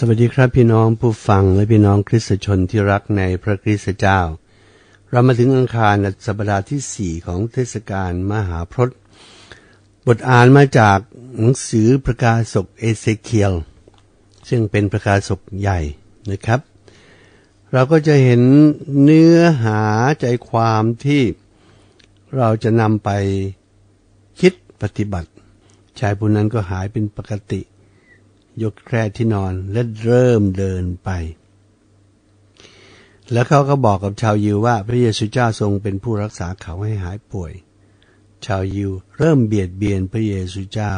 สวัสดีครับพี่น้องผู้ฟังและพี่น้องคริสตชนที่รักในพระคริสตเจ้า เรามาถึงอังคารสัปดาห์ที่สี่ของเทศกาลมหาพรตบทอ่านมาจากหนังสือประกาศกเอเซเคียล ซึ่งเป็นประกาศกใหญ่นะครับ เราก็จะเห็นเนื้อหาใจความที่เราจะนำไปคิดปฏิบัติชายผู้นั้นก็หายเป็นปกติ ยกแคร่ที่นอนและเริ่มเดินไป แล้วเขาก็บอกกับชาวยิวว่าพระเยซูเจ้าทรงเป็นผู้รักษาเขาให้หายป่วย ชาวยิวเริ่มเบียดเบียนพระเยซูเจ้า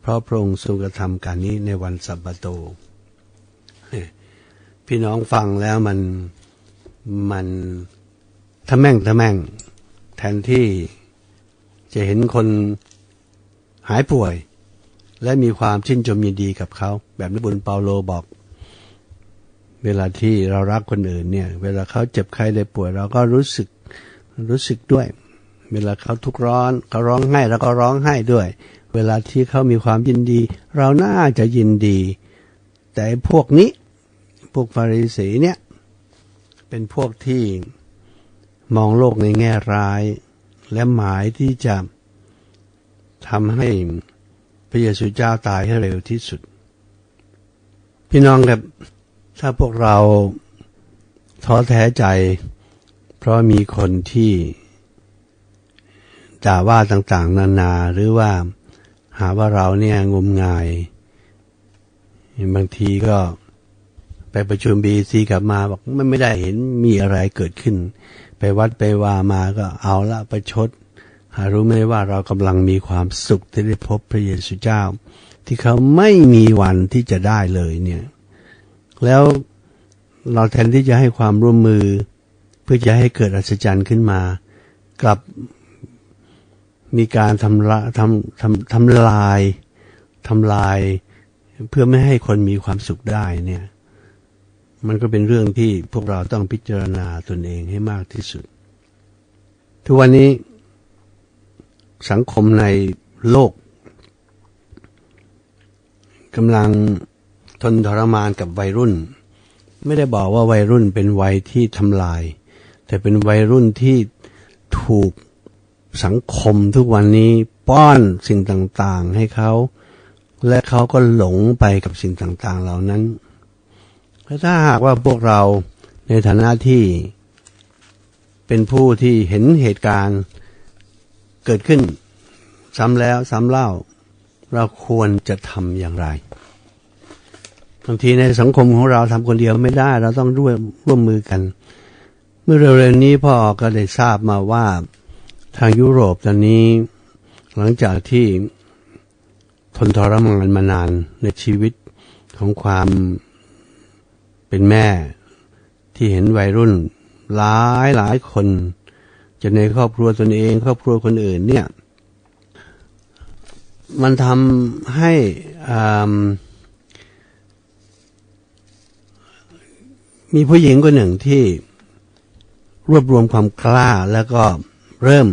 เพราะพระองค์ทรงกระทำการนี้ในวันสัปโต พี่น้องฟังแล้วมันมันทะแม่งทะแม่ง แทนที่จะเห็นคนหายป่วย และมีความชื่นชมยินดีกับเขา แบบนบุญเปาโลบอก เวลาที่เรารักคนอื่นเนี่ย เวลาเขาเจ็บไข้ได้ป่วย เราก็รู้สึกรู้สึกด้วย เวลาเขาทุกข์ร้อนเขาร้องไห้เราก็ร้องไห้ด้วย เวลาที่เขามีความยินดี เราน่าจะยินดี แต่พวกนี้พวกฟาริสีเนี่ย เป็นพวกที่มองโลกในแง่ร้าย และหมายที่จะทำให้ พระเยซูเจ้าตายให้เร็วที่สุด พี่น้องครับ ถ้าพวกเราท้อแท้ใจ เพราะมีคนที่ด่าว่าต่างๆ นานาหรือว่าหาว่าเราเนี่ยงมงาย บางทีก็ไปประชุมบีซีกลับมาบอกไม่ไม่ได้เห็นมีอะไรเกิดขึ้น ไปวัดไปว่ามาก็เอาละประชด หารู้ไหมว่าเรากำลังมีความสุขที่ได้พบพระเยซูเจ้า ที่เขาไม่มีวันที่จะได้เลยเนี่ย แล้วเราแทนที่จะให้ความร่วมมือ เพื่อจะให้เกิดอัศจรรย์ขึ้นมา กลับมีการทำละทำทำทำลายทำลาย เพื่อไม่ให้คนมีความสุขได้เนี่ย มันก็เป็นเรื่องที่พวกเราต้องพิจารณาตนเองให้มากที่สุด ทุกวันนี้ สังคมในโลกกำลังทนทรมานกับวัยรุ่น ไม่ได้บอกว่าวัยรุ่นเป็นวัยที่ทำลาย แต่เป็นวัยรุ่นที่ถูกสังคมทุกวันนี้ป้อนสิ่งต่างๆให้เขา และเขาก็หลงไปกับสิ่งต่างๆเหล่านั้นถ้าหากว่าพวกเราในฐานะที่เป็นผู้ที่เห็นเหตุการณ์ กิดขึ้น ซ้ำแล้วซ้ำเล่า เราควรจะทำอย่างไรบางทีในสังคมของเราทำคนเดียวไม่ได้ เราต้องร่วมร่วมมือกัน เมื่อเร็วๆนี้พ่อก็ได้ทราบมาว่าทางยุโรปตอนนี้ หลังจากที่ทนทรมานมานานในชีวิตของความเป็นแม่ที่เห็นวัยรุ่น หลายหลายคน จะในครอบครัวตนเองครอบครัวคนอื่น เนี่ย มันทำให้มีผู้หญิงคนหนึ่งที่รวบรวมความกล้าแล้วก็เริ่ม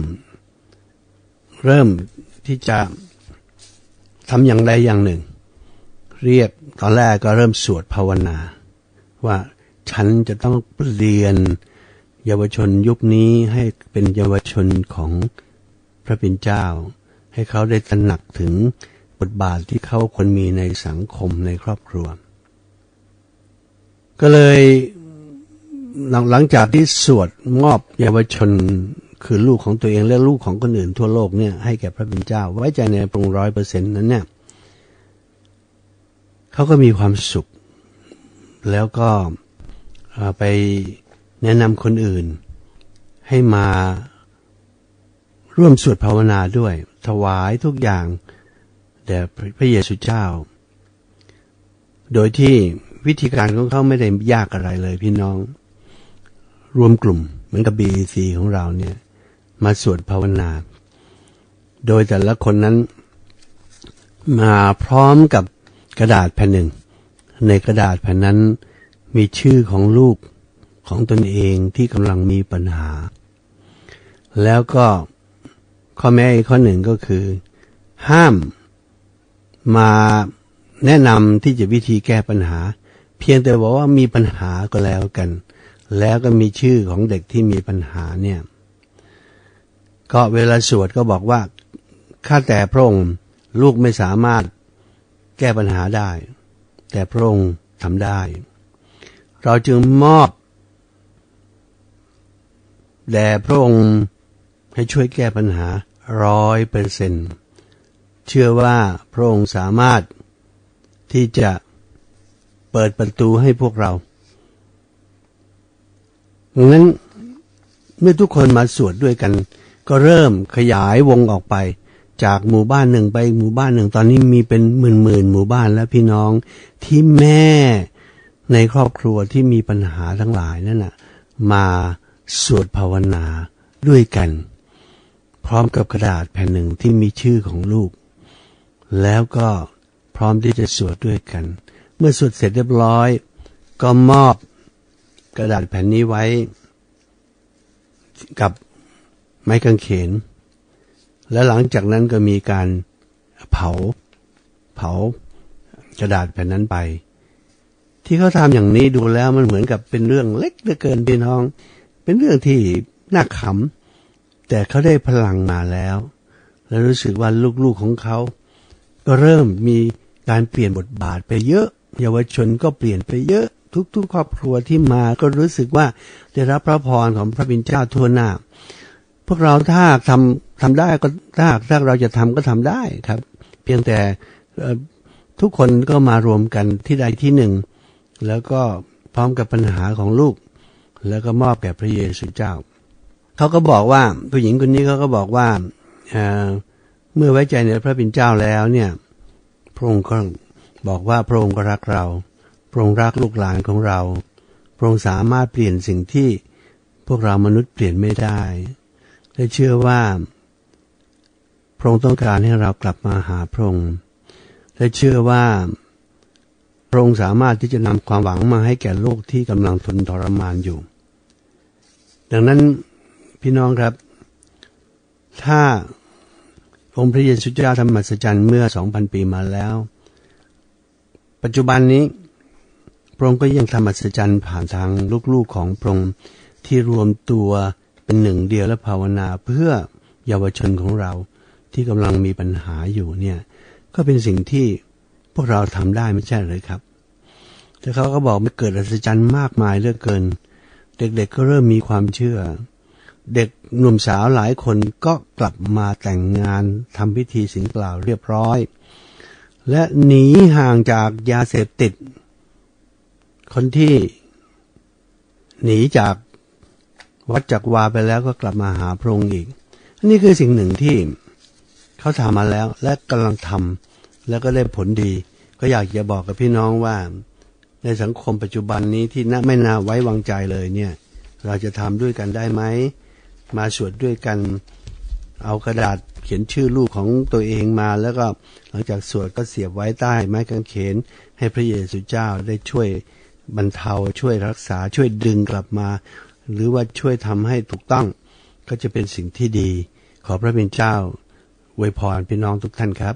เริ่มที่จะทำอย่างใดอย่างหนึ่ง เรียกตอนแรกก็เริ่มสวดภาวนา ว่าฉันจะต้องเปลี่ยน เยาวชนยุคนี้ให้เป็นเยาวชนของพระเป็นเจ้า ให้เขาได้ตระหนักถึงบทบาทที่เขาควรมีในสังคมในครอบครัว ก็เลยหลังจากที่สวดมอบเยาวชนคือลูกของตัวเองและลูกของคนอื่นทั่วโลกเนี่ยให้แก่พระเป็นเจ้า ไว้ใจในพรงร้อยเปอร์เซ็นต์นั้นเนี่ยเขาก็มีความสุข แล้วก็ไป แนะนำคนอื่น ให้มาร่วมสวดภาวนาด้วย ถวายทุกอย่างแด่พระเยซูเจ้า โดยที่วิธีการของเขาไม่ได้ยากอะไรเลยพี่น้อง รวมกลุ่มเหมือนกับ BEC ของเราเนี่ย มาสวดภาวนา โดยแต่ละคนนั้น มาพร้อมกับกระดาษแผ่นหนึ่ง ในกระดาษแผ่นนั้นมีชื่อของลูก ของตนเองที่กำลังมีปัญหา แล้วก็ข้อแม้อีกข้อหนึ่งก็คือ ห้ามมาแนะนำที่จะวิธีแก้ปัญหา เพียงแต่บอกว่ามีปัญหาก็แล้วกัน แล้วก็มีชื่อของเด็กที่มีปัญหาเนี่ยก็เวลาสวดก็บอกว่าข้าแต่พระองค์ลูกไม่สามารถแก้ปัญหาได้ แต่พระองค์ทำได้ เราจึงมอบ แด่พระองค์ให้ช่วยแก้ปัญหาร้อยเปอร์เซนเชื่อว่าพระองค์สามารถที่จะเปิดประตูให้พวกเราดังนั้นเมื่อทุกคนมาสวดด้วยกัน ก็เริ่มขยายวงออกไป จากหมู่บ้านหนึ่งไปหมู่บ้านหนึ่งตอนนี้มีเป็นหมื่นหมื่นหมู่บ้านแล้วพี่น้องที่แม่ในครอบครัวที่มีปัญหาทั้งหลายนั่นน่ะ มา สวดภาวนาด้วยกัน พร้อมกับกระดาษแผ่นหนึ่งที่มีชื่อของลูก แล้วก็พร้อมที่จะสวดด้วยกัน เมื่อสวดเสร็จเรียบร้อย ก็มอบกระดาษแผ่นนี้ไว้ กับไม้กางเขน และหลังจากนั้นก็มีการเผาเผากระดาษแผ่นนั้นไป ที่เขาทำอย่างนี้ดูแล้วมันเหมือนกับเป็นเรื่องเล็กเหลือเกินพี่น้อง เป็นเรื่องที่น่าขำแต่เขาได้พลังมาแล้ว และรู้สึกว่าลูกๆของเขาก็เริ่มมีการเปลี่ยนบทบาทไปเยอะ เยาวชนก็เปลี่ยนไปเยอะ ทุกๆ ครอบครัวที่มาก็รู้สึกว่าได้รับพระพรของพระบิดเจ้าทั่วหน้า พวกเราถ้าทำทำได้ก็ถ้าถ้าเราจะทำก็ทำได้ครับ เพียงแต่ทุกคนก็มารวมกันที่ใดที่หนึ่ง แล้วก็พร้อมกับปัญหาของลูก แล้วก็มอบแก่พระเยซูเจ้า เขาก็บอกว่าผู้หญิงคนนี้เขาก็บอกว่าเเมื่อไว้ใจในพระบิดเจ้าแล้วเนี่ยพระองค์ก็บอกว่าพระองค์ก็รักเรา พระองค์รักลูกหลานของเรา พระองค์สามารถเปลี่ยนสิ่งที่พวกเรามนุษย์เปลี่ยนไม่ได้ และเชื่อว่า พระองค์ต้องการให้เรากลับมาหาพระองค์ และเชื่อว่า ระองค์สามารถที่จะนำความหวังมาให้แก่โลกที่กำลังทนทรมานอยู่ ดังนั้นพี่น้องครับ ถ้าองค์พระเยซูเจ้าทำมหัศจรรย์เมื่อสองพันปีมาแล้ว ปัจจุบันนี้ พระองค์ก็ยังทำมหัศจรรย์ผ่านทางลูกๆของพระองค์ที่รวมตัวเป็นหนึ่งเดียวและภาวนาเพื่อเยาวชนของเราที่กำลังมีปัญหาอยู่เนี่ยก็เป็นสิ่งที่พวกเราทำได้ไม่ใช่เลยครับ แต่เขาก็บอกไมันเกิดอัศจรรย์มากมายเหลือเกิน เด็กๆก็เริ่มมีความเชื่อ เด็กหนุ่มสาวหลายคนก็กลับมาแต่งงานทำพิธีสินเปล่าวเรียบร้อย และหนีห่างจากยาเสพติด คนที่ หนีจากวัดจักวาไปแล้วก็กลับมาหาพระองค์อีกอันนี้คือสิ่งหนึ่งที่เขาทำมาแล้วและกำลังทำแล้วก็ได้ผลดี ก็อยากจะบอกกับพี่น้องว่า ในสังคมปัจจุบันนี้ที่น่าไม่น่าไว้วางใจเลยเนี่ย เราจะทำด้วยกันได้ไหม มาสวดด้วยกัน เอากระดาษเขียนชื่อลูกของตัวเองมาแล้วก็หลังจากสวดก็เสียบไว้ใต้ไม้กางเขน ให้พระเยซูเจ้าได้ช่วยบรรเทาช่วยรักษาช่วยดึงกลับมา หรือว่าช่วยทำให้ถูกต้อง ก็จะเป็นสิ่งที่ดี ขอพระเป็นเจ้าอวยพรพี่น้องทุกท่านครับ